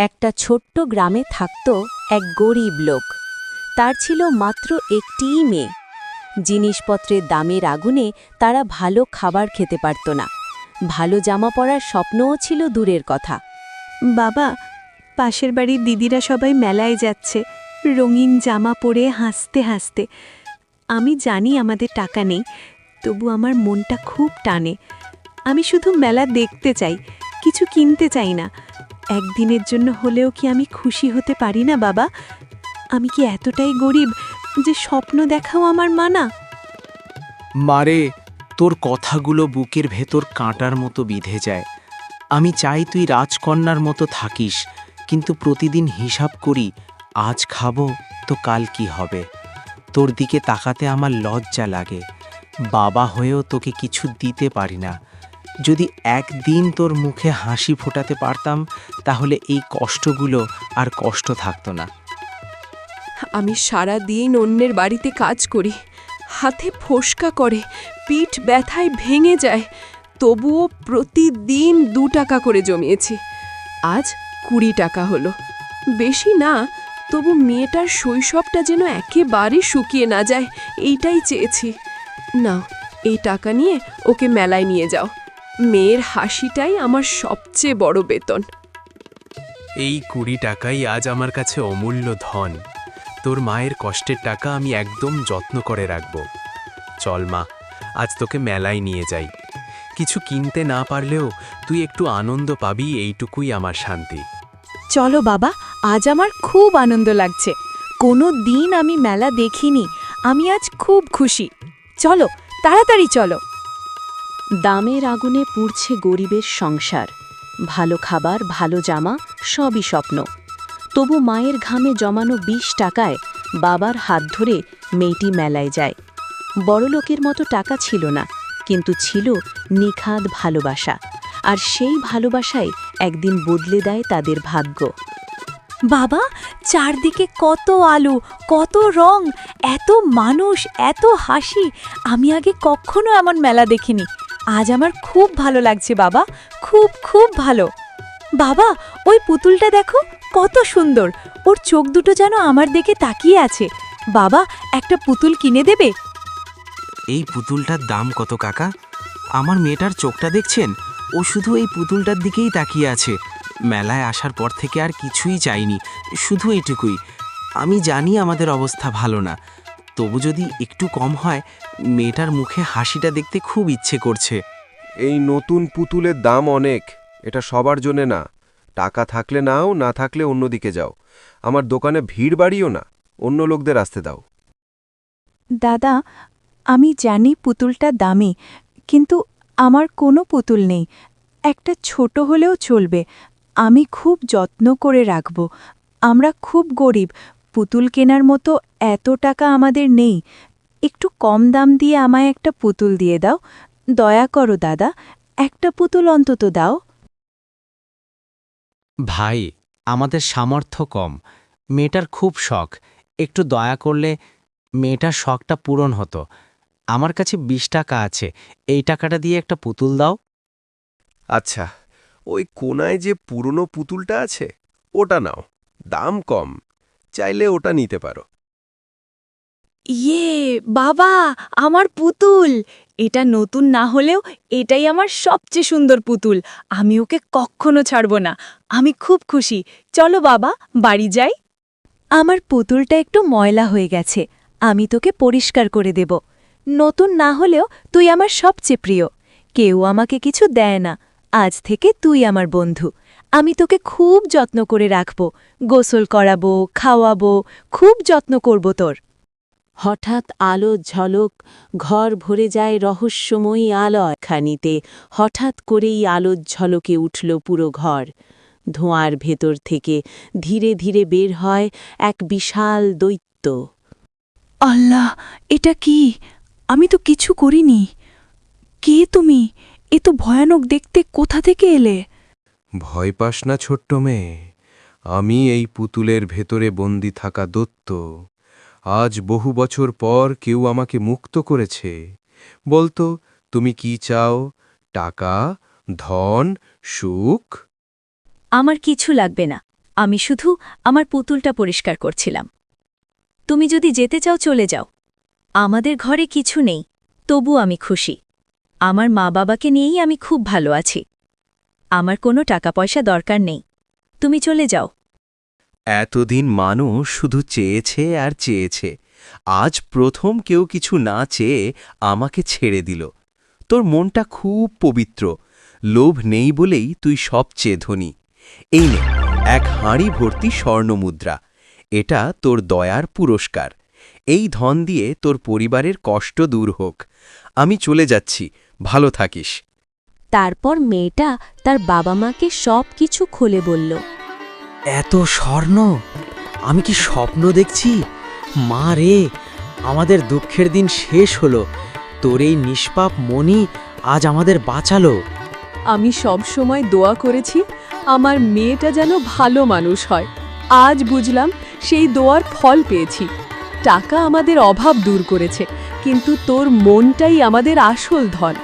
একটা ছোট্ট গ্রামে থাকত এক গরিব লোক। তার ছিল মাত্র একটিই মেয়ে। জিনিসপত্রের দামের আগুনে তারা ভালো খাবার খেতে পারত না। ভালো জামা পরার স্বপ্নও ছিল দূরের কথা। বাবা, পাশের বাড়ির দিদিরা সবাই মেলায় যাচ্ছে। রঙিন জামা পরে হাসতে হাসতে। আমি জানি আমাদের টাকা নেই, তবু আমার মনটা খুব টানে। আমি শুধু মেলা দেখতে চাই, কিছু কিনতে চাই না। একদিনের জন্য হলেও কি আমি খুশি হতে পারি না, বাবা? আমি কি এতটাই গরিব যে স্বপ্ন দেখাও আমার মানা? মারে, তোর কথাগুলো বুকের ভেতর কাঁটার মতো বিঁধে যায়। আমি চাই তুই রাজকন্যার মতো থাকিস, কিন্তু প্রতিদিন হিসাব করি, আজ খাব তো কাল কি হবে? তোর দিকে তাকাতে আমার লজ্জা লাগে। বাবা হয়েও তোকে কিছু দিতে পারি না। যদি একদিন তোর মুখে হাসি ফোটাতে পারতাম, তাহলে এই কষ্টগুলো আর কষ্ট থাকতো না। আমি সারা দিন অন্যের বাড়িতে কাজ করি, হাতে ফোসকা করে, পিঠ ব্যথায় ভেঙে যায়, তবুও প্রতিদিন দু টাকা করে জমিয়েছি। আজ কুড়ি টাকা হলো। বেশি না, তবু মেয়েটার শৈশবটা যেন একেবারে শুকিয়ে না যায়, এইটাই চেয়েছি। না এই টাকা নিয়ে ওকে মেলায় নিয়ে যাও। মেয়ের হাসিটাই আমার সবচেয়ে বড় বেতন। এই কুড়ি টাকাই আজ আমার কাছে অমূল্য ধন। তোর মায়ের কষ্টের টাকা আমি একদম যত্ন করে রাখব। চল মা আজ তোকে মেলায় নিয়ে যাই। কিছু কিনতে না পারলেও তুই একটু আনন্দ পাবি এইটুকুই আমার শান্তি। চলো বাবা আজ আমার খুব আনন্দ লাগছে। কোনো দিন আমি মেলা দেখিনি আমি আজ খুব খুশি। চলো তাড়াতাড়ি চলো। দামের আগুনে পুড়ছে গরিবের সংসার। ভালো খাবার, ভালো জামা, সবই স্বপ্ন। তবু মায়ের ঘামে জমানো বিশ টাকায় বাবার হাত ধরে মেয়েটি মেলায় যায়। বড়লোকের মতো টাকা ছিল না, কিন্তু ছিল নিখাদ ভালোবাসা। আর সেই ভালোবাসাই একদিন বদলে দেয় তাদের ভাগ্য। বাবা, চারদিকে কত আলো, কত রং, এত মানুষ, এত হাসি। আমি আগে কখনো এমন মেলা দেখিনি। আজ আমার খুব ভালো লাগছে, বাবা। খুব খুব ভালো। বাবা, ওই পুতুলটা দেখো, কত সুন্দর। ওর চোখ দুটো যেন আমার দিকে তাকিয়ে আছে। বাবা, একটা পুতুল কিনে দেবে? এই পুতুলটার দাম কত, কাকা? আমার মেয়েটার চোখটা দেখছেন? ও শুধু এই পুতুলটার দিকেই তাকিয়ে আছে। মেলায় আসার পর থেকে আর কিছুই চাইনি, শুধু এটুকুই। আমি জানি আমাদের অবস্থা ভালো না। তবু যদি একটু কম হয় মেয়েটার মুখে হাসিটা দেখতে খুব ইচ্ছে করছে। এই নতুন পুতুলের দাম অনেক এটা সবার জন্যে না। টাকা থাকলে নাও না থাকলে অন্যদিকে যাও। আমার দোকানে ভিড় বাড়িও না অন্য লোকদের আসতে দাও। দাদা আমি জানি পুতুলটা দামি কিন্তু আমার কোনো পুতুল নেই। একটা ছোট হলেও চলবে। আমি খুব যত্ন করে রাখব। আমরা খুব গরিব পুতুল কেনার মতো এত টাকা আমাদের নেই। একটু কম দাম দিয়ে আমায় একটা পুতুল দিয়ে দাও। দয়া করো দাদা একটা পুতুল অন্তত দাও। ভাই আমাদের সামর্থ্য কম। মেয়েটার খুব শখ। একটু দয়া করলে মেয়েটার শখটা পূরণ হতো। আমার কাছে বিশ টাকা আছে। এই টাকাটা দিয়ে একটা পুতুল দাও। আচ্ছা ওই কোনায় যে পুরনো পুতুলটা আছে ওটা নাও। দাম কম। চাইলে ওটা নিতে পারো। ইয়ে বাবা, আমার পুতুল। এটা নতুন না হলেও এটাই আমার সবচেয়ে সুন্দর পুতুল। আমি ওকে কখনো ছাড়ব না। আমি খুব খুশি। চলো বাবা, বাড়ি যাই। আমার পুতুলটা একটু ময়লা হয়ে গেছে। আমি তোকে পরিষ্কার করে দেব। নতুন না হলেও তুই আমার সবচেয়ে প্রিয়। কেউ আমাকে কিছু দেয় না। আজ থেকে তুই আমার বন্ধু। আমি তোকে খুব যত্ন করে রাখব গোসল করাবো খাওয়াবো খুব যত্ন করব তোর। হঠাৎ আলো ঝলক ঘর ভরে যায় রহস্যময়ী আলোয়। খানিতে হঠাৎ করেই আলোর ঝলকে উঠল পুরো ঘর। ধোঁয়ার ভেতর থেকে ধীরে ধীরে বের হয় এক বিশাল দৈত্য। আল্লাহ এটা কি? আমি তো কিছু করিনি। কে তুমি? এ তো ভয়ানক দেখতে কোথা থেকে এলে? ভয় পাস না ছোট্ট মেয়ে, আমি এই পুতুলের ভেতরে বন্দি থাকা দত্ত আজ বহু বছর পর কেউ আমাকে মুক্ত করেছে। বলতো, তুমি কি চাও? টাকা, ধন, সুখ? আমার কিছু লাগবে না। আমি শুধু আমার পুতুলটা পরিষ্কার করছিলাম। তুমি যদি যেতে চাও, চলে যাও। আমাদের ঘরে কিছু নেই তবু আমি খুশি। আমার মা বাবাকে নিয়েই আমি খুব ভালো আছি। আমার কোনো টাকা পয়সা দরকার নেই। তুমি চলে যাও। এতদিন মানুষ শুধু চেয়েছে আর চেয়েছে। আজ প্রথম কেউ কিছু না চেয়ে আমাকে ছেড়ে দিল। তোর মনটা খুব পবিত্র। লোভ নেই বলেই তুই সবচেয়ে ধনী। এই নে, এক হাঁড়ি ভর্তি স্বর্ণমুদ্রা। এটা তোর দয়ার পুরস্কার। এই ধন দিয়ে তোর পরিবারের কষ্ট দূর হোক। আমি চলে যাচ্ছি। ভালো থাকিস। তারপর মেয়েটা তার বাবা মাকে সব কিছু খুলে বলল। এত স্বর্ণ? আমি কি স্বপ্ন দেখছি? মা রে আমাদের দুঃখের দিন শেষ হলো। তোর এই নিষ্পাপ মনি আজ আমাদের বাঁচালো। আমি সব সময় দোয়া করেছি আমার মেয়েটা যেন ভালো মানুষ হয়। আজ বুঝলাম সেই দোয়ার ফল পেয়েছি। টাকা আমাদের অভাব দূর করেছে কিন্তু তোর মনটাই আমাদের আসল ধন।